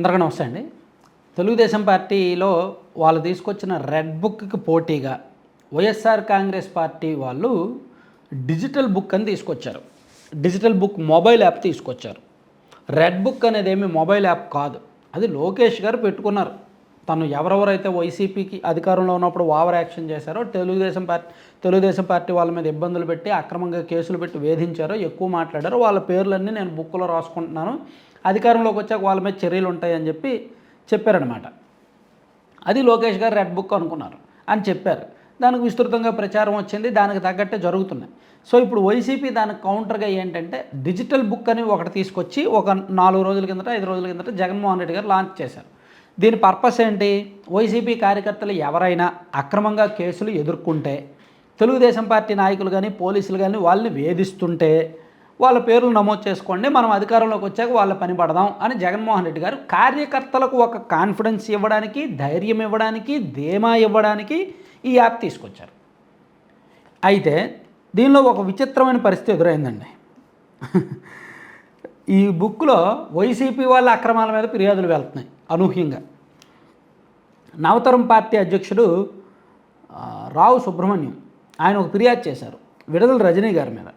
అందరికీ నమస్తే అండి. తెలుగుదేశం పార్టీలో వాళ్ళు తీసుకొచ్చిన రెడ్ బుక్కి పోటీగా వైఎస్ఆర్ కాంగ్రెస్ పార్టీ వాళ్ళు డిజిటల్ బుక్ అని తీసుకొచ్చారు. డిజిటల్ బుక్ మొబైల్ యాప్ తీసుకొచ్చారు. రెడ్ బుక్ అనేది ఏమి మొబైల్ యాప్ కాదు. అది లోకేష్ గారు పెట్టుకున్నారు. తను ఎవరెవరైతే వైసీపీకి అధికారంలో ఉన్నప్పుడు ఓవర్ యాక్షన్ చేశారో తెలుగుదేశం పార్టీ తెలుగుదేశం పార్టీ వాళ్ళ మీద ఇబ్బందులు పెట్టి అక్రమంగా కేసులు పెట్టి వేధించారో ఎక్కువ మాట్లాడారో వాళ్ళ పేర్లన్నీ నేను బుక్లో రాసుకుంటున్నాను. అధికారంలోకి వచ్చాక వాళ్ళ మీద చర్యలు ఉంటాయని చెప్పి చెప్పారనమాట అది లోకేష్ గారు రెడ్ బుక్ అనుకున్నారు అని చెప్పారు. దానికి విస్తృతంగా ప్రచారం వచ్చింది దానికి తగ్గట్టే జరుగుతున్నాయి. సో ఇప్పుడు వైసీపీ దానికి కౌంటర్గా ఏంటంటే డిజిటల్ బుక్ అని ఒకటి తీసుకొచ్చి ఒక నాలుగు రోజుల కిందట ఐదు రోజుల కిందట జగన్మోహన్ రెడ్డి గారు లాంచ్ చేశారు. దీని పర్పస్ ఏంటి? వైసీపీ కార్యకర్తలు ఎవరైనా అక్రమంగా కేసులు ఎదుర్కొంటే తెలుగుదేశం పార్టీ నాయకులు కానీ పోలీసులు కానీ వాళ్ళని వేధిస్తుంటే వాళ్ళ పేర్లు నమోదు చేసుకోండి మనం అధికారంలోకి వచ్చాక వాళ్ళ పని పడదాం అని జగన్మోహన్ రెడ్డి గారు కార్యకర్తలకు ఒక కాన్ఫిడెన్స్ ఇవ్వడానికి ధైర్యం ఇవ్వడానికి ధీమా ఇవ్వడానికి ఈ యాప్ తీసుకొచ్చారు. అయితే దీనిలో ఒక విచిత్రమైన పరిస్థితి ఎదురైందండి. ఈ బుక్లో వైసీపీ వాళ్ళ అక్రమాల మీద ఫిర్యాదులు వెళ్తున్నాయి అనూహ్యంగా. నవతరం పార్టీ అధ్యక్షుడు రావు సుబ్రహ్మణ్యం ఆయన ఒక ఫిర్యాదు చేశారు విడుదల రజనీ గారి మీద.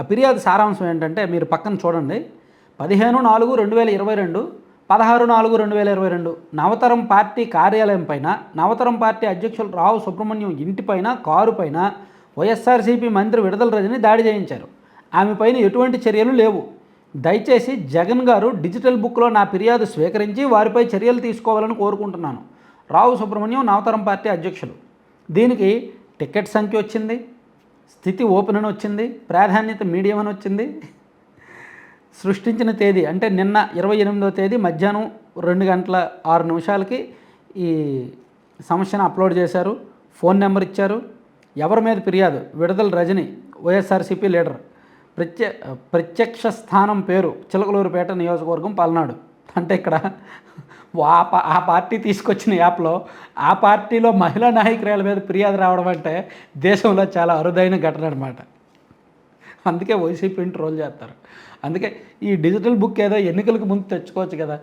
ఆ ఫిర్యాదు సారాంశం ఏంటంటే మీరు పక్కన చూడండి. పదిహేను నాలుగు రెండు వేల ఇరవై రెండు పదహారు నాలుగు రెండు వేల ఇరవై రెండు నవతరం పార్టీ కార్యాలయం పైన నవతరం పార్టీ అధ్యక్షులు రావు సుబ్రహ్మణ్యం ఇంటిపైన కారు పైన వైఎస్ఆర్సీపీ మంత్రి విడుదల రజని దాడి చేయించారు. ఆమె పైన ఎటువంటి చర్యలు లేవు. దయచేసి జగన్ గారు డిజిటల్ బుక్లో నా ఫిర్యాదు స్వీకరించి వారిపై చర్యలు తీసుకోవాలని కోరుకుంటున్నాను. రావు సుబ్రహ్మణ్యం నవతరం పార్టీ అధ్యక్షులు. దీనికి టికెట్ సంఖ్య వచ్చింది. స్థితి ఓపెన్ అని వచ్చింది ప్రాధాన్యత మీడియం అని వచ్చింది. సృష్టించిన తేదీ అంటే నిన్న ఇరవై ఎనిమిదో తేదీ మధ్యాహ్నం రెండు గంటల ఆరు నిమిషాలకి ఈ సమస్యను అప్లోడ్ చేశారు ఫోన్ నెంబర్ ఇచ్చారు. ఎవరి మీద ఫిర్యాదు? విడుదల రజని వైఎస్ఆర్సీపీ లీడర్. ప్రత్య ప్రత్యక్ష స్థానం పేరు చిలకలూరుపేట నియోజకవర్గం పల్నాడు. అంటే ఇక్కడ ఆ పా- ఆ పార్టీ తీసుకొచ్చిన యాప్లో ఆ పార్టీలో మహిళా నాయకురాల మీద ఫిర్యాదు రావడం అంటే దేశంలో చాలా అరుదైన ఘటన అనమాట అందుకే వైసీపీని ట్రోల్ చేస్తారు. అందుకే ఈ డిజిటల్ బుక్ ఏదో ఎన్నికలకు ముందు తెచ్చుకోవచ్చు కదా.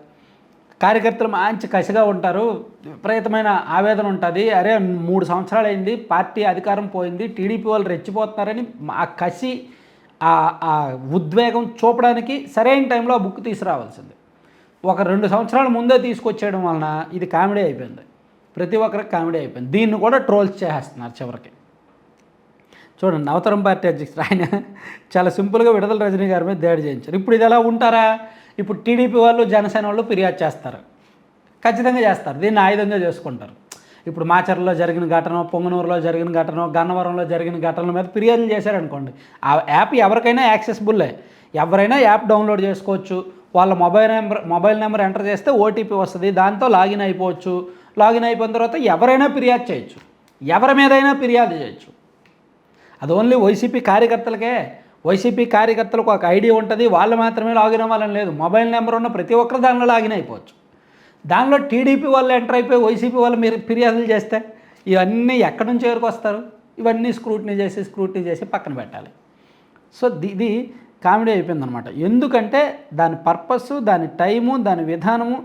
కార్యకర్తలు మంచి కసిగా ఉంటారు. విపరీతమైన ఆవేదన ఉంటుంది. అరే మూడు సంవత్సరాలు అయింది పార్టీ అధికారం పోయింది టీడీపీ వాళ్ళు రెచ్చిపోతున్నారని ఆ కసి ఆ ఆ ఉద్వేగం చూపడానికి సరైన టైంలో ఆ బుక్ తీసుకురావాల్సింది. ఒక రెండు సంవత్సరాల ముందే తీసుకొచ్చేయడం వలన ఇది కామెడీ అయిపోయింది. ప్రతి ఒక్కరికి కామెడీ అయిపోయింది. దీన్ని కూడా ట్రోల్స్ చేసేస్తున్నారు చివరికి. చూడండి నవతరం పార్టీ అధ్యక్షుడు ఆయన చాలా సింపుల్గా విడుదల రజనీ గారి మీద దాడి చేయించారు. ఇప్పుడు ఇది ఎలా ఉంటారా? ఇప్పుడు టీడీపీ వాళ్ళు జనసేన వాళ్ళు ఫిర్యాదు చేస్తారు. ఖచ్చితంగా చేస్తారు. దీన్ని ఆయుధంగా చేసుకుంటారు. ఇప్పుడు మాచర్లో జరిగిన ఘటన పొంగనూరులో జరిగిన ఘటన గన్నవరంలో జరిగిన ఘటనల మీద ఫిర్యాదులు చేశారనుకోండి. ఆ యాప్ ఎవరికైనా యాక్సెసిబుల్లే. ఎవరైనా యాప్ డౌన్లోడ్ చేసుకోవచ్చు. వాళ్ళ mobile number mobile number enter చేస్తే ఓటీపీ వస్తుంది దాంతో లాగిన్ అయిపోవచ్చు. లాగిన్ అయిపోయిన తర్వాత ఎవరైనా ఫిర్యాదు చేయొచ్చు. ఎవరి మీదైనా ఫిర్యాదు చేయొచ్చు. అది ఓన్లీ వైసీపీ కార్యకర్తలకే. వైసీపీ కార్యకర్తలకు ఒక ఐడి ఉంటుంది వాళ్ళు మాత్రమే లాగిన్ అవ్వాలని లేదు. మొబైల్ నెంబర్ ఉన్న ప్రతి ఒక్కరు దానిలో లాగిన్ అయిపోవచ్చు. దానిలో టీడీపీ వాళ్ళు ఎంటర్ అయిపోయి వైసీపీ వాళ్ళు మీరు ఫిర్యాదులు చేస్తే ఇవన్నీ ఎక్కడి నుంచి వస్తారు? ఇవన్నీ స్క్రూటినీ చేసి స్క్రూటినీ చేసి పక్కన పెట్టాలి. సో ఇది కామెడీ అయిపోయిందనమాట ఎందుకంటే దాని పర్పస్ దాని టైము దాని విధానము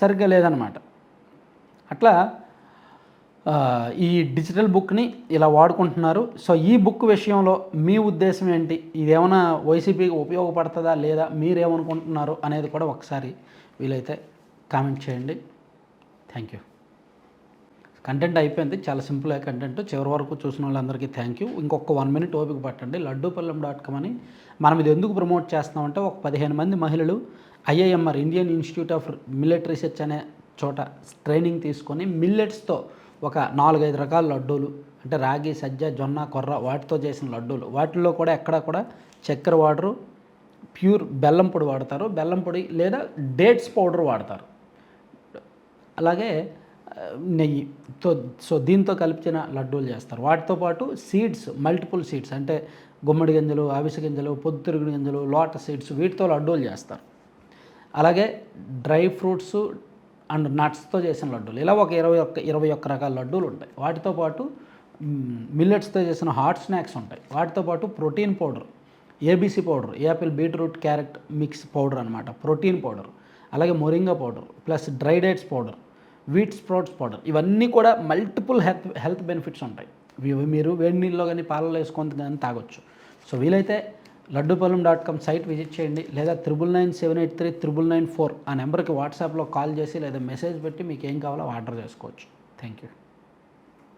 సరిగ్గా లేదనమాట అట్లా ఈ డిజిటల్ బుక్ని ఇలా వాడుకుంటున్నారు. సో ఈ బుక్ విషయంలో మీ ఉద్దేశం ఏంటి? ఇదేమైనా వైసీపీకి ఉపయోగపడుతుందా లేదా? మీరేమనుకుంటున్నారు అనేది కూడా ఒకసారి వీలైతే కామెంట్ చేయండి. Thank you. కంటెంట్ అయిపోయింది. చాలా సింపుల్ కంటెంట్ చివరి వరకు చూసిన వాళ్ళందరికీ థ్యాంక్ యూ ఇంకొక వన్ మినిట్ ఓపిక పట్టండి. లడ్డూపల్లం డాట్ కామ్ అని మనం ఇది ఎందుకు ప్రమోట్ చేస్తున్నామంటే ఒక పదిహేను మంది మహిళలు IIMR Indian institute of millet research అనే చోట ట్రైనింగ్ తీసుకొని మిల్లెట్స్తో ఒక నాలుగైదు రకాల లడ్డూలు అంటే రాగి సజ్జ జొన్న కొర్ర వాటితో చేసిన లడ్డూలు. వాటిల్లో కూడా ఎక్కడ కూడా చక్కెర వాడరు. ప్యూర్ బెల్లం పొడి వాడతారు. బెల్లం పొడి లేదా డేట్స్ పౌడర్ వాడతారు. అలాగే నెయ్యి. తో సో దీంతో కలిపిన లడ్డూలు చేస్తారు. వాటితో పాటు సీడ్స్ మల్టిపుల్ సీడ్స్ అంటే గుమ్మడి గింజలు అవిసె గింజలు పొద్దుతిరుగుడు గింజలు లోట సీడ్స్ వీటితో లడ్డూలు చేస్తారు. అలాగే డ్రై ఫ్రూట్స్ అండ్ నట్స్తో చేసిన లడ్డూలు. ఇలా ఒక ఇరవై ఒక్క ఇరవై ఒక్క రకాల లడ్డూలు ఉంటాయి. వాటితో పాటు మిల్లెట్స్తో చేసిన హాట్ స్నాక్స్ ఉంటాయి. వాటితో పాటు protein powder ABC powder apple beetroot carrot mix powder అనమాట ప్రోటీన్ పౌడర్ అలాగే moringa powder plus dry dates powder. Wheat sprouts powder. ఇవన్నీ కూడా మల్టిపుల్ హెల్త్ హెల్త్ బెనిఫిట్స్ ఉంటాయి. ఇవి మీరు వేడి నీళ్ళలో కానీ పాలలో వేసుకొని కానీ తాగొచ్చు. సో వీలైతే Laddupalem dot com site visit చేయండి. లేదా triple nine seven eight three triple nine four ఆ నెంబర్కి వాట్సాప్లో కాల్ చేసి లేదా మెసేజ్ పెట్టి మీకు ఏం కావాలో ఆర్డర్ చేసుకోవచ్చు. Thank you